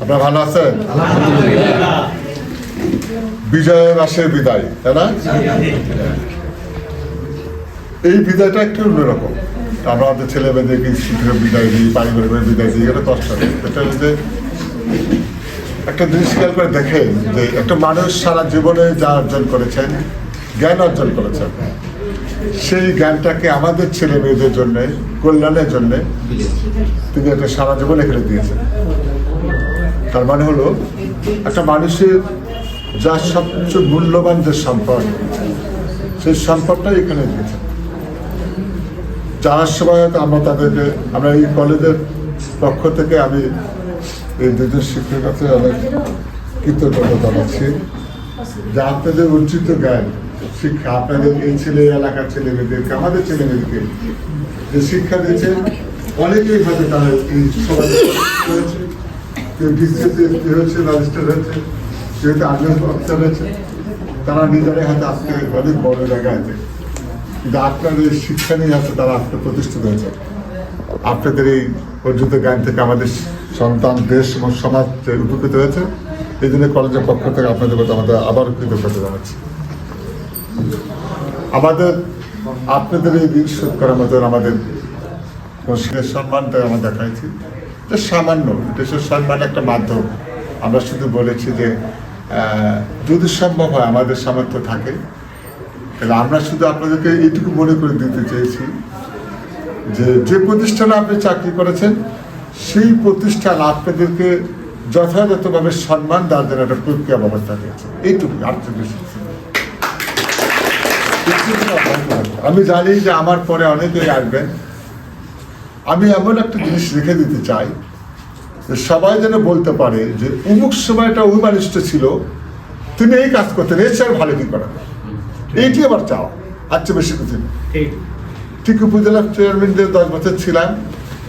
আপনারা ভালো আছেন? বিজয় মাসের বিদায়, তাই না? এই বিদায়টা একটু অন্যরকম। আমরা আমাদের ছেলে মেয়েদেরকে স্কুলের বিদায় দিই পারিবারিক বিদায় দিই, এটা কষ্ট এটা হচ্ছে একটা জিনিস খেয়াল করে দেখেন যে একটা মানুষ সারা জীবনে যা অর্জন করেছেন, জ্ঞান অর্জন করেছেন, সেই জ্ঞানটাকে আমাদের ছেলে মেয়েদের জন্য, কল্যাণের জন্য তিনি একটা সারা জীবন এখানে দিয়েছেন। তার মানে হলো, একটা মানুষের যা সবচেয়ে মূল্যবান যে সম্পদ, সেই সম্পদটাই এখানে দিয়েছেন যাওয়ার সময় আমরা তাদেরকে, আমরা এই কলেজের পক্ষ থেকে আমি এই দুজন শিক্ষকের কাছে অনেক কৃতজ্ঞতা জানাচ্ছি। যে আপনাদের উচিত জ্ঞান, শিক্ষা, আপনাদের এই ছেলে এলাকার ছেলে মেয়েদেরকে আমাদের ছেলে মেয়েদেরকে যে শিক্ষা দিয়েছে, অনেকেই হয়তো তারা এই হয়েছে কেউ ডিসিএসে হয়েছে ম্যাজিস্ট্রেট হয়েছে কেউ আর্মি অফিসার হয়েছে তারা নিজেরাই হয়তো আজকে অনেক বড় জায়গায় আছে। কিন্তু আপনার এই শিক্ষা নিয়ে হয়তো তারা আজকে প্রতিষ্ঠিত হয়েছে। আপনাদের এই অর্জিত জ্ঞান থেকে আমাদের সন্তান, দেশ এবং সমাজ উপকৃত হয়েছে, এই জন্য কলেজের পক্ষ থেকে আপনাদের প্রতি আমাদের আবার কৃতজ্ঞতা জানাচ্ছি। আমাদের, আপনাদের এই শোধ করার মতন আমাদের সম্মানটা আমরা দেখাইছি। সামান্য দেশের সম্মান একটা মাধ্যম। আমরা শুধু বলেছি যে যদি সম্ভব হয় আমাদের সামর্থ্য থাকে, তাহলে আমরা শুধু আপনাদেরকে এইটুকু মনে করে দিতে চেয়েছি যে যে প্রতিষ্ঠানে আপনি চাকরি করেছেন, সেই প্রতিষ্ঠান আপনাদেরকে যথাযথভাবে সম্মান দেওয়ার জন্য একটা প্রক্রিয়া ব্যবস্থা দিয়েছে। এইটুকু বেশি আমি জানি যে আমার পরে অনেকেই আসবেন। আমি এমন একটা জিনিস রেখে দিতে চাই যে সবাই যেন বলতে পারে যে অমুক সময়টা ওই মানুষটা ছিল তিনি এই কাজ করতেন এর চেয়ে ভালো কি করা? এইটি আবার চাও আর চেয়ে বেশি কিছু। ঠিক। উপজেলা চেয়ারম্যানদের দশ বছর ছিলাম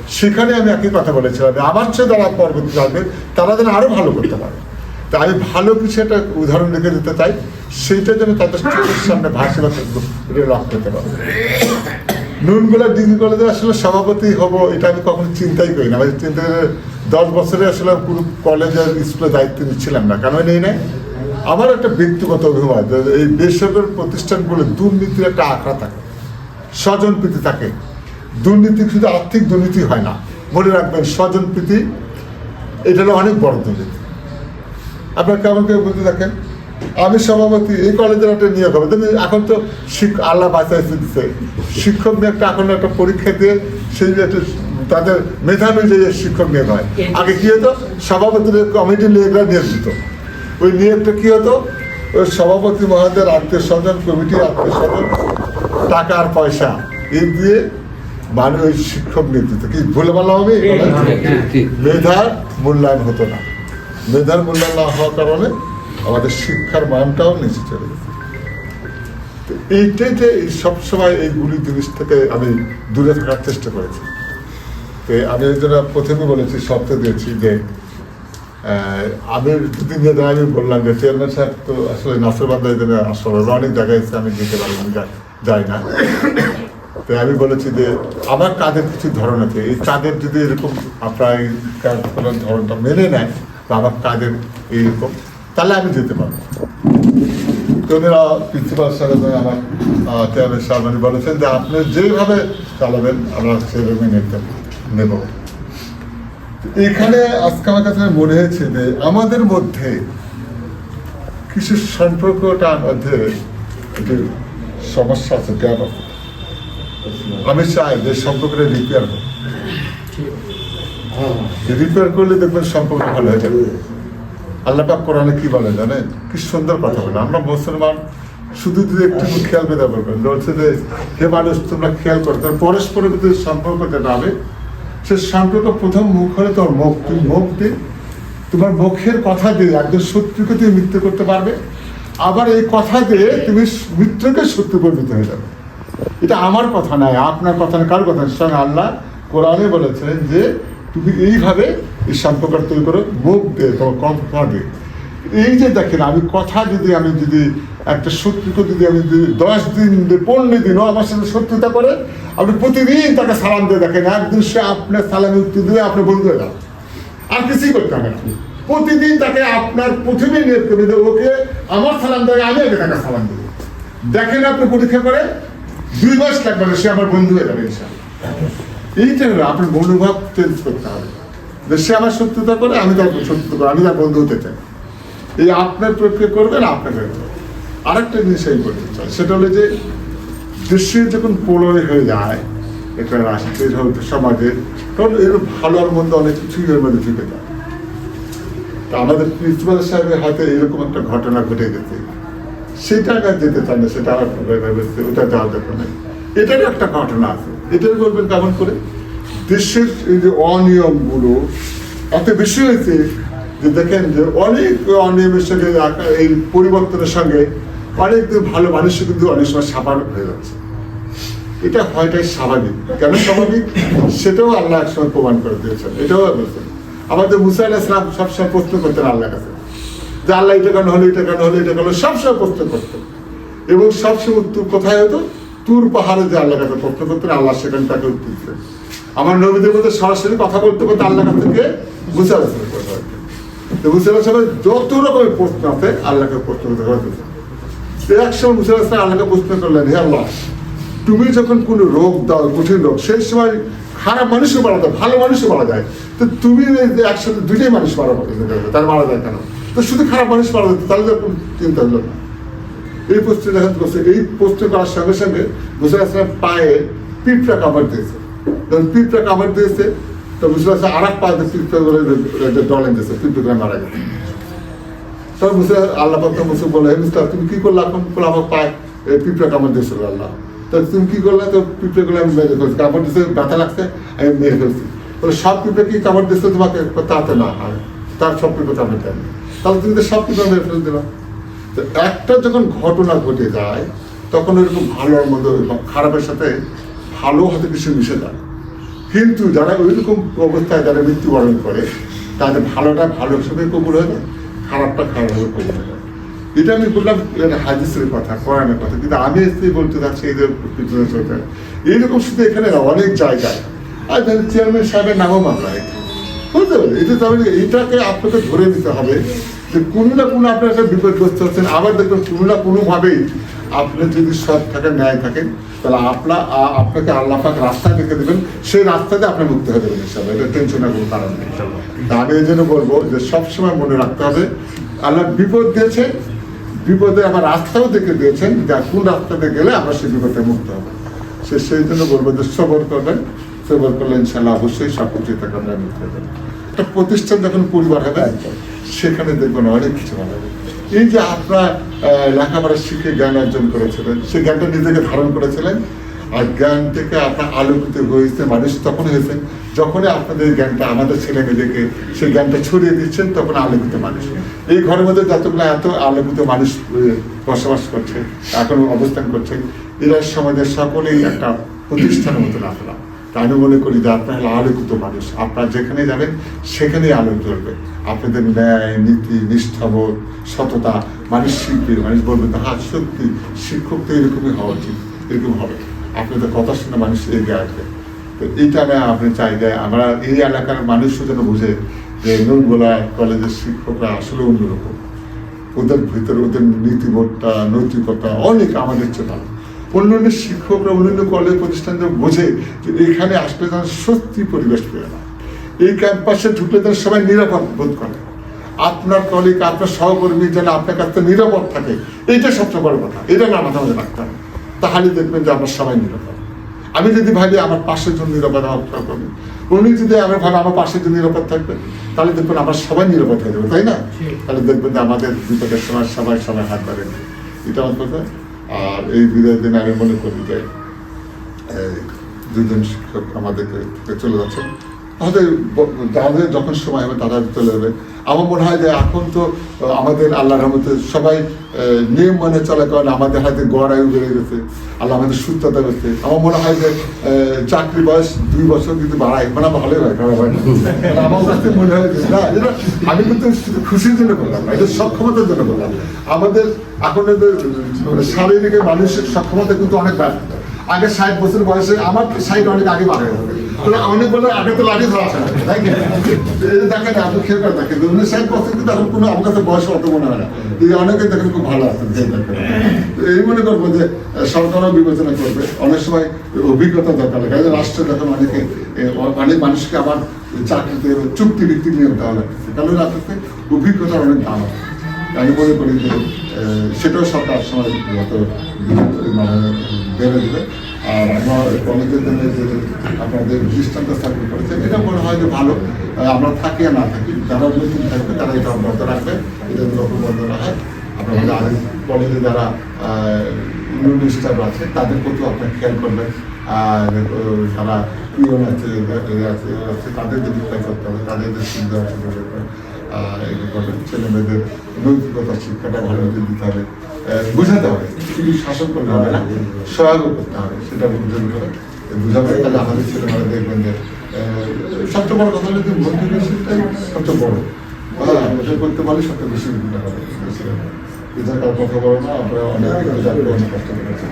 সেখানে আমি একই কথা বলেছিলাম আমার চেয়ে যারা পরবর্তী আসবে তারা যেন আরও ভালো করতে পারে। তা আমি ভালো কিছু একটা উদাহরণ রেখে দিতে চাই সেইটা যেন তাদের চোখের সামনে ভাসে বা লাভ করতে পারে। নুনগুলা ডিগ্রি কলেজে আসলে সভাপতি হব, এটা আমি কখনো চিন্তাই করি না। চিন্তা দশ বছরে আসলে পুরো কলেজের স্কুলের দায়িত্ব নিচ্ছিলাম না। কেন নেই না আমার একটা ব্যক্তিগত অভিমত এই বেসরকারি প্রতিষ্ঠানগুলো দুর্নীতির একটা আঁকড়া থাকে স্বজন প্রীতি থাকে। দুর্নীতি শুধু আর্থিক দুর্নীতি হয় না। মনে রাখবেন স্বজন প্রীতি এটা অনেক বড় দুর্নীতি। আপনার কেমন কেউ বলতে দেখেন আমি সভাপতি এই কলেজের একটা নিয়োগ হবে। এখন তো আল্লাহ বাঁচাই দিচ্ছে শিক্ষক নিয়ে একটা এখন একটা পরীক্ষা দিয়ে সেই একটা তাদের মেধা অনুযায়ী শিক্ষক নিয়োগ হয়। আগে কি হতো? সভাপতির কমিটি নিয়োগরা নিয়োগ দিত। ওই নিয়োগটা কি হতো? ওই সভাপতি মহোদয়ের আত্মীয় স্বজন কমিটির আত্মীয় স্বজন টাকা আর পয়সা এই দিয়ে মানে ওই শিক্ষক নিয়োগ দিত। কি ভুলে বলা হবে মেধার মূল্যায়ন হতো না। মেধার মূল্যায়ন না হওয়ার কারণে আমাদের শিক্ষার মানটাও নিচে চলে গেছে। এইটাই যে এই সবসময় এইগুলি জিনিস থেকে আমি দূরে থাকার চেষ্টা করেছি। তো আমি এই জন্য প্রথমে বলেছি, শর্ত দিয়েছি যে আমি দুদিন যেটা আমি বললাম যে, চেয়ারম্যান সাহেব তো আসলে নাসরবান্ধায় যেন আসলে অনেক জায়গায় এসে আমি যেতে পারি আমি যাই না। তো আমি বলেছি যে, আমার কাজের কিছু ধরন আছে। এই কাজের যদি এরকম আপনার এই কাজ করার ধরনটা মেনে নেয় বা আমার কাজের এইরকম তাহলে আমি যেতে পারব। তো ওনারা প্রিন্সিপাল স্যার এবং আমার চেয়ারম্যান সাহেব বলেছেন যে আপনি যেভাবে চালাবেন আমরা সেভাবে নিতে নেব। এখানে আজকে আমার কাছে মনে হয়েছে যে আমাদের মধ্যে কিছু সম্পর্কটার মধ্যে একটু সমস্যা আছে আছে আমি চাই যে সম্পর্কটা রিপেয়ার হোক। রিপেয়ার করলে দেখবেন সম্পর্ক ভালো হয়ে যাবে। আল্লাহ পাক কোরআনে কি বলে জানেন? কি সুন্দর কথা বলে আমরা মুসলমান শুধু যদি একটু খেয়াল ব্যবহার করেন বলছে যে, হে মানুষ, তোমরা খেয়াল করো। তোর পরস্পরের ভিতরে সম্পর্ক যেটা সে সম্পর্ক প্রথম মুখ হলে তোর মুখ। তুমি মুখ দিয়ে, তোমার মুখের কথা দিয়ে একজন শত্রুকে তুমি মৃত্যু করতে পারবে, আবার এই কথা দিয়ে তুমি মিত্রকে শত্রু পরিণত হয়ে যাবে। এটা আমার কথা নয়, আপনার কথা নয়, কার কথা স্বয়ং আল্লাহ কোরআনে বলেছেন যে, তুমি এইভাবে সম্পর্ক তৈরি করে মুখ দিয়ে তোমার কথা দিয়ে এই যে দেখেন, আমি কথা যদি আমি যদি একটা শত্রুকে যদি আমি যদি দশ দিন পনেরো দিন ও আমার সাথে শত্রুতা করে, আপনি প্রতিদিন তাকে সালাম দিয়ে দেখেন, একদিন সে আপনার সালামে উত্তর দিয়ে আপনি বন্ধু হয়ে যান। আর কিছুই করতে হবে না প্রতিদিন তাকে আপনার প্রথমে নিয়োগ করবে যে ওকে আমার সালাম দেবে আমি আগে তাকে সালাম দেবো। দেখেন আপনি পরীক্ষা করে দুই মাস লাগবে সে আমার বন্ধু হয়ে যাবে ইনশাআল্লাহ। এইটা হলো আপনার মনোভাব চেঞ্জ করতে হবে। সে আমার শত্রুতা করে, আমি তার শত্রুতা করে, আমি তার বন্ধু হতে চাই। এই আপনার প্রক্রিয়া করবেন আপনাকে আরেকটা জিনিস আমি বলতে চাই, সেটা হলো যে দেশে যখন প্রলয় হয়ে যায় একটা রাষ্ট্রের হোক, সমাজের তখন এর ভালো আর মন্দ অনেক কিছুই এর মধ্যে ঢুকে যায়। তা আমাদের প্রিন্সিপাল সাহেবের হয়তো এরকম একটা ঘটনা ঘটে গেছে। সেটা আর যেতে চান না, সেটা আর ওটা যাওয়ার দরকার নেই। এটারও একটা ঘটনা আছে। এটাই বলবেন কেমন করে? দেশের এই যে অনিয়মগুলো এত বেশি হয়েছে যে দেখেন যে অনেক অনিয়মের সঙ্গে এই পরিবর্তনের সঙ্গে অনেক ভালো মানুষও কিন্তু অনেক সময় সাবান হয়ে যাচ্ছে। এটা হয়টাই স্বাভাবিক। কেন স্বাভাবিক? সেটাও আল্লাহ একসময় প্রমাণ করে দিয়েছেন। এটাও বলছেন। আমাদের মুসা আলাহ ইসলাম সবসময় প্রশ্ন করতেন আল্লাহ কাছে যে, আল্লাহ এটা কেন হলো, এটা কেন হলো, এটা কেন সবসময় প্রশ্ন করতেন। এবং সবসময় উত্তর কোথায় হতো? তুর পাহাড়ে যে আল্লাহ কাছে প্রশ্ন করতেন, আল্লাহ সেখানে তাকে উত্তর দিতেন। আমার নবীদের মধ্যে সরাসরি কথা বলতে বলতে আল্লাহ কাছ থেকে মুসা আলাহ ইসলামের কথা হতো তো মুসা আলাহ যত রকমের প্রশ্ন আছে, আল্লাহকে প্রশ্ন করতে হতো একসময় মুসা আলাহ ইসলাম আল্লাহকে প্রশ্ন করলেন, হে আল্লাহ, তুমি যখন কোনো রোগ দাও কঠিন রোগ, সেই সময় খারাপ মানুষও মারা যায়, ভালো মানুষও মারা যায়। তো তুমি একসাথে দুইটাই মানুষ মারা তার মারা যায় কেন? তো শুধু খারাপ মানুষ মারা যেত তাহলে তো চিন্তা হলো না। এই প্রশ্ন দেখা করছে, এই প্রশ্ন করার সঙ্গে সঙ্গে মুসা আসলাম পায়ে পিঁপড়া কামড় দিয়েছে। যখন পিঁপড়া কামড় দিয়েছে, তো মুসা আসলাম আর এক পায়ে পিঁপড়া করে ডলেন দিয়েছে পিঁপড়া মারা গেছে। তখন মুসা আল্লাহ পাক মুসা বলে, হে মুস্তাফ, তুমি কি করলে এখন বলে আমার পায়ে পিঁপড়া কামড় দিয়েছিল আল্লাহ। তো তুমি কি করলে? তো পিঁপড়ে গুলো আমি মেরে ফেলছি। কামড় দিয়েছে ব্যথা লাগছে, আমি মেরে ফেলছি। বলে, সব পিঁপড়ে কি কামড় দিয়েছে তোমাকে? তাতে না হয় তার সব পিঁপড়ে কামড় দেয় তাহলে তুমি তো সব পিঁপড়ে মেরে ফেলে দিলাম তো একটা যখন ঘটনা ঘটে যায়, তখন এরকম ভালো আর মন্দ, খারাপের সাথে ভালো হয়তো কিছু মিশে যায়। কিন্তু যারা ওইরকম অবস্থায় যারা মৃত্যুবরণ করে, তাদের ভালোটা ভালো হিসেবে কবুল হয়ে যায়, খারাপটা খারাপ হিসেবে কবুল হয়ে যায়। এটা আমি বললাম, এটা হাদিসের কথা, কোরআনের কথা। কিন্তু আমি এসে বলতে চাচ্ছি যে পৃথিবীর সরকার এইরকম শুধু এখানে অনেক জায়গায়। আর ধরেন চেয়ারম্যান সাহেবের নামও মামলা বুঝতে পারলেন এটা তো আমি এটাকে আপনাকে ধরে দিতে হবে যে কোনো না কোনো আপনার একটা বিপদগ্রস্ত হচ্ছেন। আবার দেখবেন কোনো না কোনোভাবেই আপনি যদি সৎ থাকেন ন্যায় থাকেন তাহলে আপনার আপনাকে আল্লাহ পাক রাস্তা দেখে দেবেন সেই রাস্তাতে আপনি মুক্ত হয়ে যাবেন ইনশাল্লাহ এটা টেনশনের কোনো কারণ নেই। আমি এই জন্য বলব যে সবসময় মনে রাখতে হবে আল্লাহ বিপদ দিয়েছে বিপদে আবার রাস্তাও দেখে দিয়েছেন যা কোন রাস্তাতে গেলে আমরা সেই বিপদে মুক্ত হব। সে সেই জন্য বলব যে সবর করবেন সবর করলে ইনশাল্লাহ অবশ্যই সব কিছু থেকে আমরা মুক্ত হয়ে একটা প্রতিষ্ঠান যখন পরিবার হবে সেখানে দেখবেন অনেক কিছু ভালো হবে। এই যে আপনার লেখাপড়া শিখে জ্ঞান অর্জন করেছিলেন সেই জ্ঞানটা নিজেকে ধারণ করেছিলেন। আর জ্ঞান থেকে আপনার আলোকিত হয়েছে, মানুষ তখন হয়েছে, যখনই আপনাদের জ্ঞানটা, আমাদের ছেলে মেয়েদেরকে সেই জ্ঞানটা ছড়িয়ে দিচ্ছেন, তখন আলোকিত মানুষ। এই ঘরের মধ্যে যতগুলো এত আলোকিত মানুষ বসবাস করছে, এখন অবস্থান করছে, এরা সমাজের সকলেই একটা প্রতিষ্ঠানের মতন আসলাম তা আমি মনে করি যে আপনার আলোকিত মানুষ। আপনার যেখানে যাবেন, সেখানেই আলো জ্বলবে। আপনাদের ন্যায়, নীতি, নিষ্ঠাবোধ, সততা, মানুষ শিখবে মানুষ বলবে হ্যাঁ সত্যি, শিক্ষক তো এরকমই হওয়া উচিত, এরকম হবে। আপনাদের কথা শুনে মানুষ এগিয়ে আসবে। তো এইটা না আপনি চাই যে, আমরা এই এলাকার মানুষও যেন বুঝে যে, নুরগোলা কলেজের শিক্ষকরা আসলে অন্যরকম। ওদের ভিতরে ওদের নীতিবোধটা, নৈতিকতা অনেক আমাদের চেয়ে ভালো। অন্যান্য শিক্ষকরা অন্যান্য কলেজ প্রতিষ্ঠান যেন বোঝে যে এখানে আসলে যেন সত্যি পরিবেশ পেয়ে না এই ক্যাম্পাসে ঢুকলে যেন সবাই নিরাপদ বোধ করে। আপনার কলিগ আপনার সহকর্মী যেন আপনার কাছে নিরাপদ থাকে এইটা সবচেয়ে বড় কথা। এটা না মাথা মধ্যে রাখতে হবে। তাহলে দেখবেন যে আমরা সবাই নিরাপদ। আমি যদি ভাবি আমার পাশের জন্য নিরাপদ আমার সহকর্মী উনি যদি আমার ভাবে আমার পাশের জন্য নিরাপদ থাকবে তাহলে দেখবেন আমরা সবাই নিরাপদ হয়ে যাব তাই না? তাহলে দেখবেন যে আমাদের বিপদের সময় সবাই সবাই হাত বাড়েন এটা আমার কথা আর এই বিদায় দিনে আমি মনে করি যে দুজন শিক্ষক আমাদেরকে চলে যাচ্ছেন। ব- তাদের যখন সময় হবে তারা চলে যাবে। আমার মনে হয় যে এখন তো আমাদের আল্লাহ রহমতে সবাই নিয়ম মানে চলার কারণে আমাদের হাতে গড় আয়ু বেড়ে গেছে, আল্লাহ আমাদের সুস্থতা গেছে আমার মনে হয় যে চাকরি বয়স দুই বছর কিন্তু বাড়ায়। মানে ভালোই হয়, খারাপ হয় না। আমার কাছে মনে হয় যে, না এটা আমি কিন্তু খুশির জন্য করলাম এটা সক্ষমতার জন্য করলাম আমাদের এখন মানে শারীরিক মানসিক সক্ষমতা কিন্তু অনেক ব্যাপার আগে ষাট বছর বয়সে আমার ষাট অনেক আগে বাড়ে তাহলে মনে সরকারও বিবেচনা করবে। অনেক সময় অভিজ্ঞতা দরকার লাগে। রাষ্ট্রে দেখেন অনেকে অনেক মানুষকে আবার চাকরিতে চুক্তি ভিত্তিক নিয়োগ দেওয়া লাগে কারণ রাষ্ট্রতে অভিজ্ঞতার অনেক দাম আছে আমি মনে করি যে সেটাও সরকার সময় যত মানে বেড়ে দেবে। আর আমার কলেজের জন্য যে আপনাদের দৃষ্টান্ত স্থাপন করেছে এটা মনে হয় যে ভালো। আমরা থাকি না থাকি যারা নতুন থাকবে তারা এটা অব্যাহত রাখবে। এটা লক্ষ্য বন্ধ না হয়। আপনার কলেজে যারা ইউনিয়ন স্টাফ আছে তাদের প্রতি আপনার খেয়াল করবেন। যারা পিওন আছে আছে তাদের যদি খেয়াল করতে হবে তাদের সুবিধা অসুবিধা ছেলে মেয়েদের নৈতিকতা, শিক্ষাটা ভালো মতো দিতে হবে। বোঝাতে হবে শুধু শাসন করলে হবে না সহায়ক করতে হবে, সেটা বুঝতে করে। বুঝাবে তাহলে আমাদের ছেলেমেয়েরা দেখবেন যে সবচেয়ে বড় কথা হলো যে মোটিভেশনটাই সবচেয়ে বড়। হ্যাঁ করতে পারলে সবচেয়ে বেশি সুবিধা হবে। এটার কথা বলো না, আমরা অনেক কষ্ট করেছি।